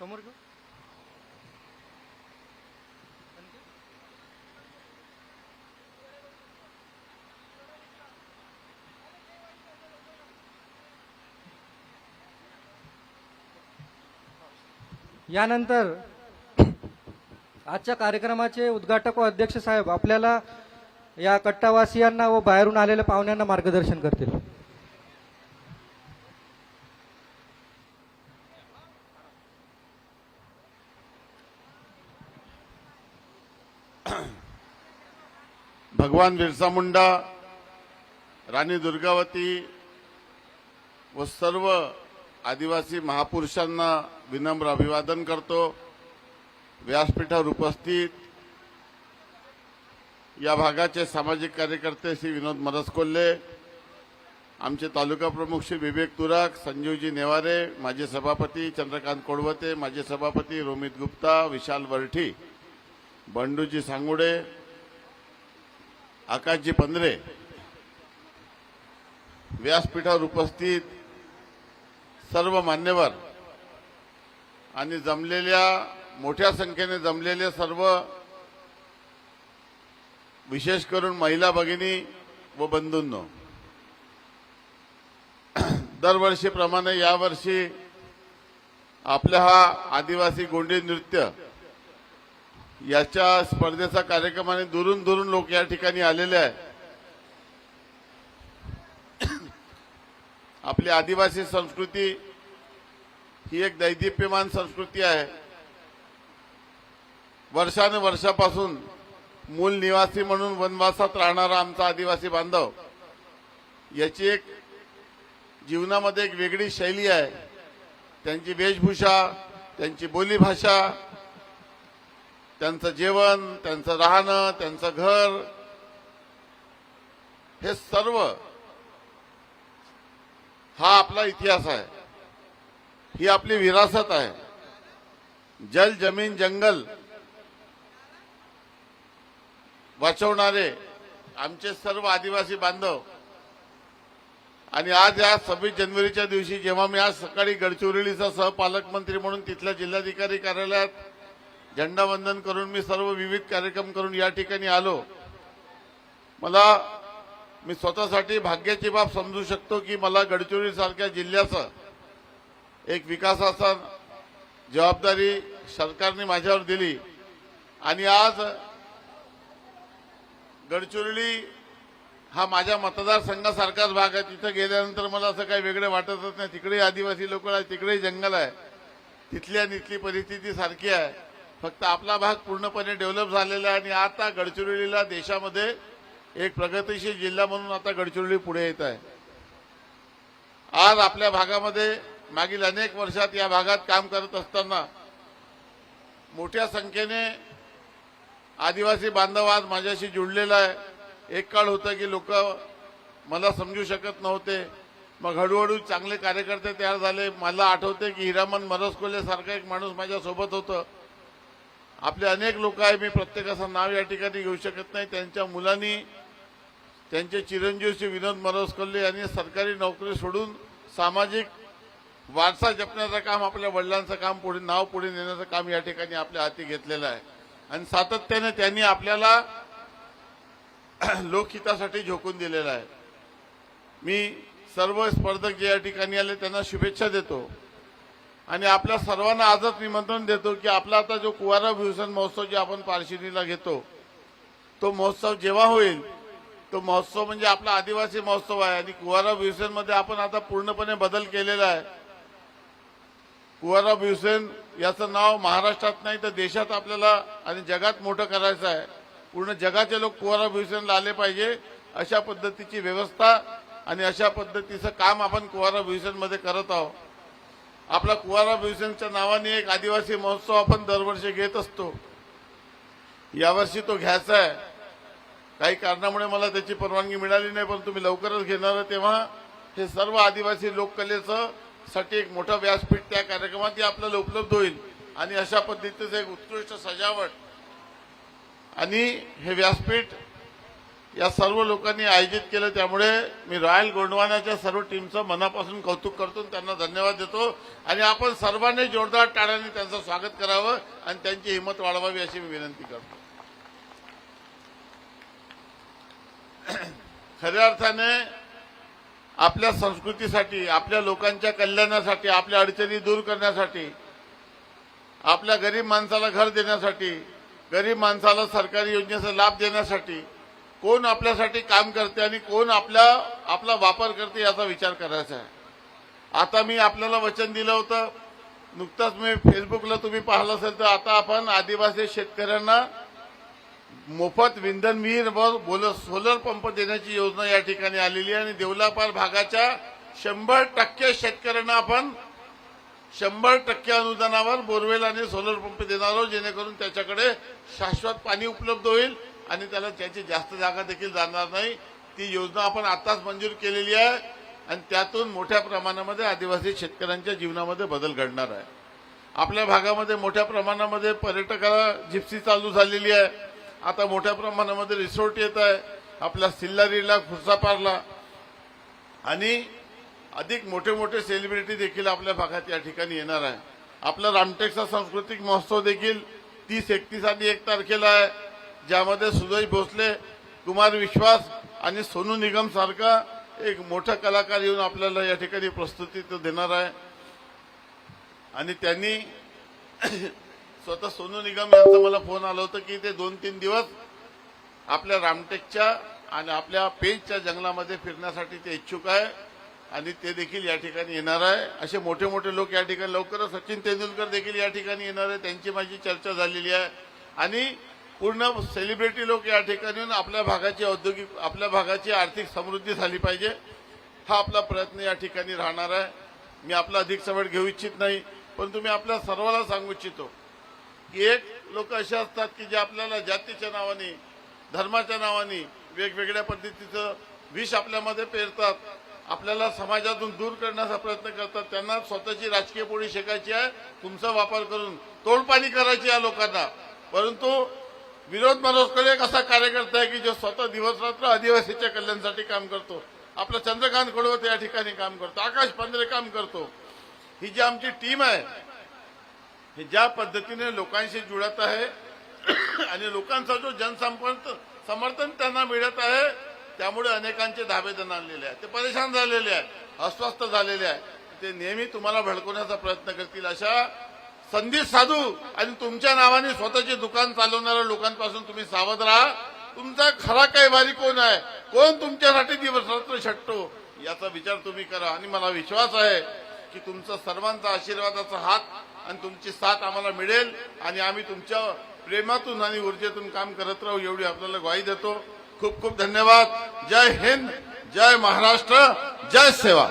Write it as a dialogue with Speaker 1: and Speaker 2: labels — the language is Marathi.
Speaker 1: समोर घेऊ. यानंतर आजच्या कार्यक्रमाचे उद्घाटक व अध्यक्ष साहेब आपल्याला या कट्टावासियांना व बाहेरून आलेल्या पाहुण्यांना मार्गदर्शन करतील.
Speaker 2: भगवान बिरसा मुंडा राणी दुर्गावती व सर्व आदिवासी महापुरुषांना विनम्र अभिवादन करतो. व्यासपीठावर उपस्थित या भागाचे सामाजिक कार्यकर्ते श्री विनोद मरसकोल्हे आमचे तालुका प्रमुख श्री विवेक तुराक संजीवजी नेवारे माजी सभापती चंद्रकांत कोडवते माजी सभापती रोमित गुप्ता विशाल वरठी बंडूजी सांगुडे आकाशजी पंधरे. व्यासपीठावर उपस्थित सर्व मान्यवर आणि जमलेल्या मोठ्या संख्येने जमलेले सर्व विशेष करून महिला भगिनी व बंधूंनो. दरवर्षीप्रमाणे यावर्षी आपल्या हा आदिवासी गोंडी नृत्य याच्या स्पर्धेचा कार्यक्रमाने आणि दुरून दुरून लोक या ठिकाणी आलेले आहे आपली आदिवासी संस्कृती ही एक दैदिप्यमान संस्कृती आहे. वर्षानुवर्षापासून मूल निवासी म्हणून वनवासात राहणारा आमचा आदिवासी बांधव याची एक जीवनामध्ये एक वेगळी शैली आहे. त्यांची वेशभूषा त्यांची बोलीभाषा त्यांचं जेवण त्यांचं राहणं त्यांचं घर हे सर्व हा आपला इतिहास आहे. ही आपली विरासत आहे. जल जमीन जंगल वाचवणारे आमचे सर्व आदिवासी बांधव. आणि आज या सव्वीस जानेवारीच्या दिवशी जेव्हा मी आज सकाळी गडचिरोलीचा सहपालकमंत्री म्हणून तिथल्या जिल्हाधिकारी कार्यालयात झेंडावंदन करून मी सर्व विविध कार्यक्रम करून या ठिकाणी आलो. मला मी स्वतःसाठी भाग्याची बाब समजू शकतो की मला गडचिरोली सारख्या जिल्ह्याचं एक विकासाचा जबाबदारी सरकारने माझ्यावर दिली. आणि आज गडचिरोली हा माझ्या मतदारसंघासारखाच भाग आहे. तिथं गेल्यानंतर मला असं काही वेगळं वाटतच नाही. तिकडेही आदिवासी लोक आहे तिकडेही जंगल आहे. तिथली आणि इथली परिस्थिती सारखी आहे. फक्त आपला भाग पूर्णपणे डेव्हलप झालेला आहे आणि आता गडचिरोलीला देशामध्ये एक प्रगतीशील जिल्हा म्हणून आता गडचिरोली पुढे येत आहे. आज आपल्या भागामध्ये मागील अनेक वर्षात या भागात काम करत असताना मोठ्या संख्येने आदिवासी बांधव आज माझ्याशी जुळलेला आहे. एक काळ होतं की लोक मला समजू शकत नव्हते. मग हळूहळू चांगले कार्यकर्ते तयार झाले. मला आठवते की हिरामन मरसकोले सारखा एक माणूस माझ्यासोबत होतं. आपले अनेक लोक आहे मी प्रत्येकाचं नाव या ठिकाणी घेऊ शकत नाही. त्यांच्या मुलांनी त्यांचे चिरंजीव श्री विनोद मरोसकल्ले यांनी सरकारी नोकरी सोडून सामाजिक वारसा जपण्याचं काम आपल्या वडिलांचं काम पुढे नाव पुढे नेण्याचं काम या ठिकाणी आपल्या हाती घेतलेलं आहे. आणि सातत्याने त्यांनी आपल्याला लोकहितासाठी झोकून दिलेलं आहे. मी सर्व स्पर्धक जे या ठिकाणी आले त्यांना शुभेच्छा देतो. आणि आपल्या सर्वांना आजच निमंत्रण देतो की आपला आता जो कुवारा भूषण महोत्सव जे आपण पारशिनीला घेतो तो महोत्सव जेव्हा होईल तो महोत्सव म्हणजे आपला आदिवासी महोत्सव आहे आणि कुवारा भूषण आपण आता पूर्णपणे बदल केलेला आहे. कुवारा भीवसेन याचं नाव महाराष्ट्रात नाही तर देशात आपल्याला आणि जगात मोठं करायचं आहे. पूर्ण जगाचे लोक कुवारा भीवसेनला आले पाहिजे अशा पद्धतीची व्यवस्था आणि अशा पद्धतीचं काम आपण कुवारा मध्ये करत आहोत. आपला कुवारा भीवसेनच्या नावाने एक आदिवासी महोत्सव आपण दरवर्षी घेत असतो. यावर्षी तो घ्यायचा आहे. काही कारणामुळे मला त्याची परवानगी मिळाली नाही पण तुम्ही लवकरच घेणार आहे तेव्हा हे सर्व आदिवासी लोककलेचं साठी एक मोठं व्यासपीठ त्या कार्यक्रमात आपल्याला उपलब्ध होईल. आणि अशा पद्धतीचं एक उत्कृष्ट सजावट आणि हे व्यासपीठ या सर्व लोकांनी आयोजित केलं त्यामुळे मी रॉयल गोंडवानाच्या सर्व टीमचं मनापासून कौतुक करतो त्यांना धन्यवाद देतो. आणि आपण सर्वांनी जोरदार टाळ्याने त्यांचं स्वागत करावं आणि त्यांची हिंमत वाढवावी अशी मी विनंती करतो. खऱ्या अर्थाने आपल्या संस्कृतीसाठी आपल्या लोकांच्या कल्याणासाठी आपल्या अडचणी दूर करण्यासाठी आपल्या गरीब माणसाला घर देण्यासाठी गरीब माणसाला सरकारी योजनेचा लाभ देण्यासाठी कोण आपल्यासाठी काम करते आणि कोण आपल्या आपला वापर करते याचा विचार करायचा आहे. आता मी आपल्याला वचन दिलं होतं. नुकताच मी फेसबुकला तुम्ही पाहिलं असेल तर आता आपण आदिवासी शेतकऱ्यांना मोफत विंधन विहीर व बोल सोलर पंप देण्याची योजना या ठिकाणी आलेली आहे आणि देवलापार भागाच्या शंभर टक्के शेतकऱ्यांना आपण शंभर टक्के अनुदानावर बोरवेल आणि सोलर पंप देणार आहोत जेणेकरून त्याच्याकडे शाश्वत पाणी उपलब्ध होईल. आणि त्याला त्याची जास्त जागा देखील जाणार नाही. ती योजना आपण आताच मंजूर केलेली आहे आणि त्यातून मोठ्या प्रमाणामध्ये आदिवासी शेतकऱ्यांच्या जीवनामध्ये बदल घडणार आहे. आपल्या भागामध्ये मोठ्या प्रमाणामध्ये पर्यटकाला जिप्सी चालू झालेली आहे. आता मोठ्या प्रमाणामध्ये रिसोर्ट येत आहे. आपल्या सिल्लारीला खुर्सापारला आणि अधिक मोठे मोठे सेलिब्रिटी देखील आपल्या भागात या ठिकाणी येणार आहे. आपला रामटेकचा सांस्कृतिक महोत्सव देखील तीस एकतीस आणि एक तारखेला आहे. ज्यामध्ये सुजय भोसले कुमार विश्वास आणि सोनू निगम सारखा एक मोठा कलाकार येऊन आपल्याला या ठिकाणी प्रस्तुती तो देणार आहे. आणि त्यांनी स्वतः सोनू निगम यांचा मला फोन आला होता की ते दोन तीन दिवस आपल्या रामटेकच्या आणि आपल्या पेजच्या जंगलामध्ये फिरण्यासाठी ते इच्छुक आहे आणि ते देखील या ठिकाणी येणार आहे. असे मोठे मोठे लोक या ठिकाणी लवकरच सचिन तेंडुलकर देखील या ठिकाणी येणार आहे. त्यांची माझी चर्चा झालेली आहे. आणि पूर्ण सेलिब्रिटी लोक या ठिकाणी येऊन आपल्या भागाची औद्योगिक आपल्या भागाची आर्थिक समृद्धी झाली पाहिजे. हा आपला प्रयत्न या ठिकाणी राहणार आहे. मी आपला अधिक सवड घेऊ इच्छित नाही पण तुम्ही आपल्या सर्वांना सांगू इच्छितो की एक लोक असे असतात की जे आपल्याला जातीच्या नावाने धर्माच्या नावाने वेगवेगळ्या पद्धतीचं विष आपल्यामध्ये पेरतात. आपल्याला समाजातून दूर करण्याचा प्रयत्न करतात. त्यांना स्वतःची राजकीय पोळी शेकायची आहे. तुमचा वापर करून तोडपाणी करायची या लोकांना. परंतु विनोद मनोजकडे एक असा कार्यकर्ता आहे की जो स्वतः दिवस रात्र आदिवासीच्या कल्याणासाठी काम करतो. आपला चंद्रकांत कडवत या ठिकाणी काम करतो. आकाश पंधरे काम करतो. ही जी आमची टीम आहे हे ज्या पद्धतीने लोकांशी जुळत आहे आणि लोकांचा जो जनसंपर्क समर्थन त्यांना मिळत आहे त्यामुळे अनेकांचे धाबे दणाणलेले आहेत. ते परेशान झालेले आहेत अस्वस्थ झालेले आहेत. ते नेहमी तुम्हाला भडकवण्याचा प्रयत्न करतील अशा संधी साधू आणि तुमच्या नावाने स्वतःचे दुकान चालवणाऱ्या लोकांपासून तुम्ही सावध राहा. तुमचा खरा कैवारी कोण आहे? कोण तुमच्यासाठी दिवस रात्र छटतो याचा विचार तुम्ही करा. आणि मला विश्वास आहे की तुमचा सर्वांचा आशीर्वादाचा हात आणि तुमची साथ आम्हाला मिळेल आणि आम्ही तुमच्या प्रेमातून आणि ऊर्जेतून काम करत राहू एवढी आपल्याला ग्वाही देतो. खूप खूप धन्यवाद. जय हिंद. जय महाराष्ट्र. जय सेवा.